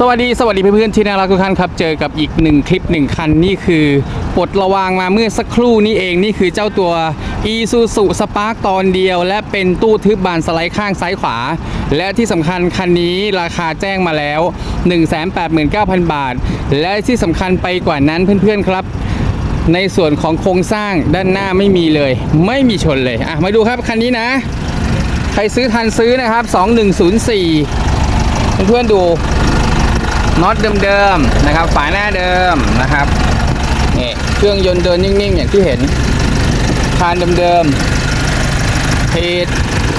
สวัสดีสวัสดีเพื่อนๆที่น่ารักทุกท่านครับ เจอกับอีกหนึ่งคลิปหนึ่งคันนี่คือปลดระวางมาเมื่อสักครู่นี้เองนี่คือเจ้าตัว e s u s u Spark ตอนเดียว และเป็นตู้ทึบบานสไลด์ข้างซ้ายขวา และที่สำคัญคันนี้ราคาแจ้งมาแล้ว 189,000 บาท และที่สำคัญไปกว่านั้นเพื่อนๆครับ ในส่วนของโครงสร้างด้านหน้าไม่มีเลย ไม่มีชนเลยอะมาดูครับคันนี้นะ ใครซื้อทันซื้อนะครับ 2104 เพื่อนๆดู น็อตเดิมๆนะครับ ฝาหน้าเดิมนะครับนี่เครื่องยนต์เดินนิ่งๆ อย่างที่เห็นคานเดิมๆเพจ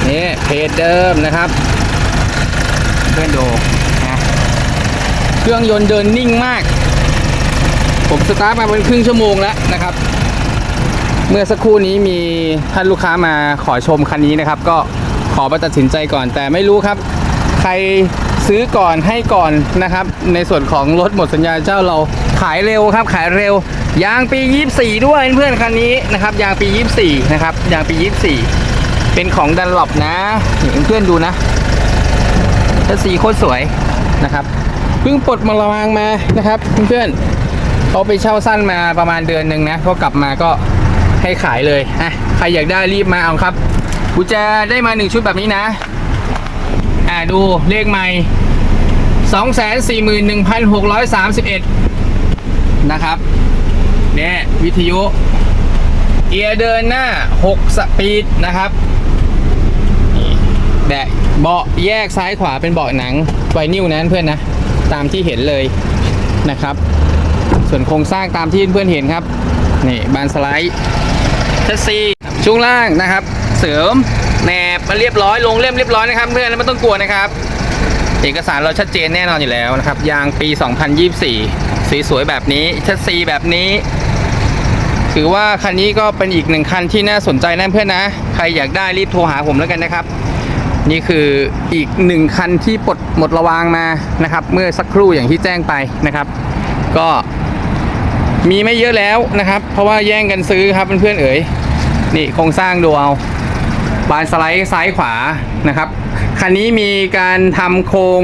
นี่เพจเดิมนะครับ เพื่อนดูนะเครื่องยนต์เดินนิ่งมาก ผมสตาร์ทมาเป็นครึ่งชั่วโมงแล้วนะครับ เมื่อสักครู่นี้มีท่านลูกค้ามาขอชมคันนี้นะครับ ก็ขอมาตัดสินใจก่อนแต่ไม่รู้ครับ ใครซื้อก่อนให้ก่อนนะครับ ในส่วนของรถหมดสัญญาเจ้าเราขายเร็วครับ ขายเร็ว ยางปี 24 ด้วยเพื่อนคันนี้นะครับ ยางปี 24 นะครับ ยางปี 24 เป็นของดันหลบนะเพื่อนดูนะถ้าสีโคตรสวยนะครับเพิ่งปลดมาระวางมานะครับเพื่อนเขาไปเช่าสั้นมาประมาณเดือนหนึ่งนะเขากลับมาก็ให้ขายเลยอะใครอยากได้รีบมาเอาครับกุญแจได้มาหนึ่งชุดแบบนี้นะ อ่าดูเลขใหม่สองแสนสี่หมื่นหนึ่งพันหกร้อยสามสิบเอ็ดนะครับเนี่ยวิทยุ เอียเดินหน้า 6 สปีดนะครับนี่แบะเบาะแยกซ้ายขวาเป็นเบาะหนังไวนิ้วนะเพื่อนนะ ตามที่เห็นเลยนะครับ ส่วนโครงสร้างตามที่เพื่อนเห็นครับ นี่บานสไลด์ชัสซีช่วงล่างนะครับ เสริม แหนบมาเรียบร้อยลงเล่มเรียบร้อยนะครับ เพื่อนไม่ต้องกลัวนะครับ เอกสารเราชัดเจนแน่นอนอยู่แล้วนะครับ ยางปี 2024 สีสวยแบบนี้ชัสซีแบบนี้ ถือว่าคันนี้ก็เป็นอีกหนึ่งคันที่น่าสนใจนะเพื่อนนะ ใครอยากได้รีบโทรหาผมแล้วกันนะครับ นี่คืออีกหนึ่งคันที่ปลดหมดระวางมานะครับ เมื่อสักครู่อย่างที่แจ้งไปนะครับ ก็มีไม่เยอะแล้วนะครับ เพราะว่าแย่งกันซื้อครับเพื่อนๆเอ๋ยนี่โครงสร้างดูเอา บานสไลด์ซ้ายขวานะครับคันนี้มีการทำโครง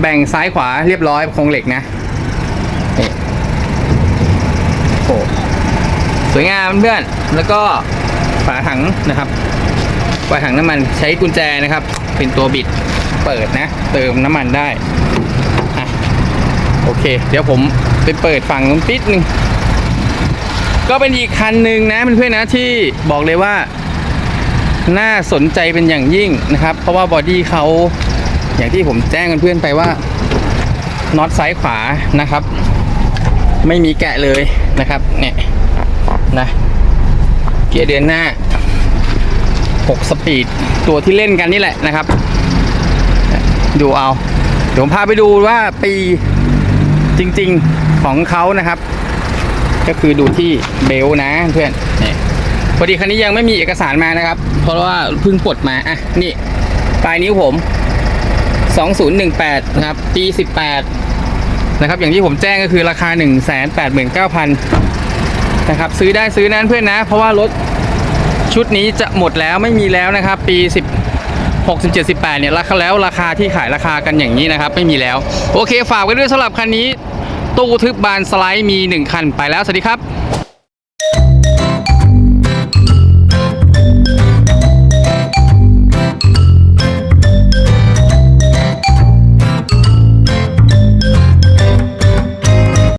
แบ่งซ้ายขวาเรียบร้อยโครงเหล็กนะโอ้สวยงามเพื่อนๆแล้วก็ฝาถังนะครับฝาถังน้ำมันใช้กุญแจนะครับ เป็นตัวบิดเปิดนะ เติมน้ำมันได้อะโอเค เดี๋ยวผมไปเปิดฝั่งนู้นปิดนึงก็เป็นอีกคันหนึ่งนะเพื่อนๆนะที่บอกเลยว่า น่าสนใจเป็นอย่างยิ่งนะครับ เพราะว่าบอดี้เขาอย่างที่ผมแจ้งเพื่อนๆไปว่าน็อตซ้ายขวานะครับ ไม่มีแกะเลยนะครับเนี่ยนะเกียร์เดือนหน้า 6 สปีดตัวที่เล่นกันนี่แหละนะครับ ดูเอา เดี๋ยวผมพาไปดูว่าปีจริงๆของเขานะครับ ก็คือดูที่เบลต์นะเพื่อนเนี่ย พอดีคันนี้ยังไม่มีเอกสารมานะครับ เพราะว่าเพิ่งปลดมาอะนี่ปลายนิ้วผม 2018 นะครับ ปี 18 นะครับ อย่างที่ผมแจ้งก็คือราคา 189,000 นะครับ ซื้อได้ซื้อนั้นเพื่อนนะ เพราะว่ารถชุดนี้จะหมดแล้วไม่มีแล้วนะครับ ปี 10 67 18 เนี่ยราคาแล้วราคาที่ขายราคากันอย่างนี้นะครับ ไม่มีแล้ว โอเคฝากไว้ด้วยสำหรับคันนี้ตู้ทึบบานสไลด์มี 1 คันไปแล้ว สวัสดีครับ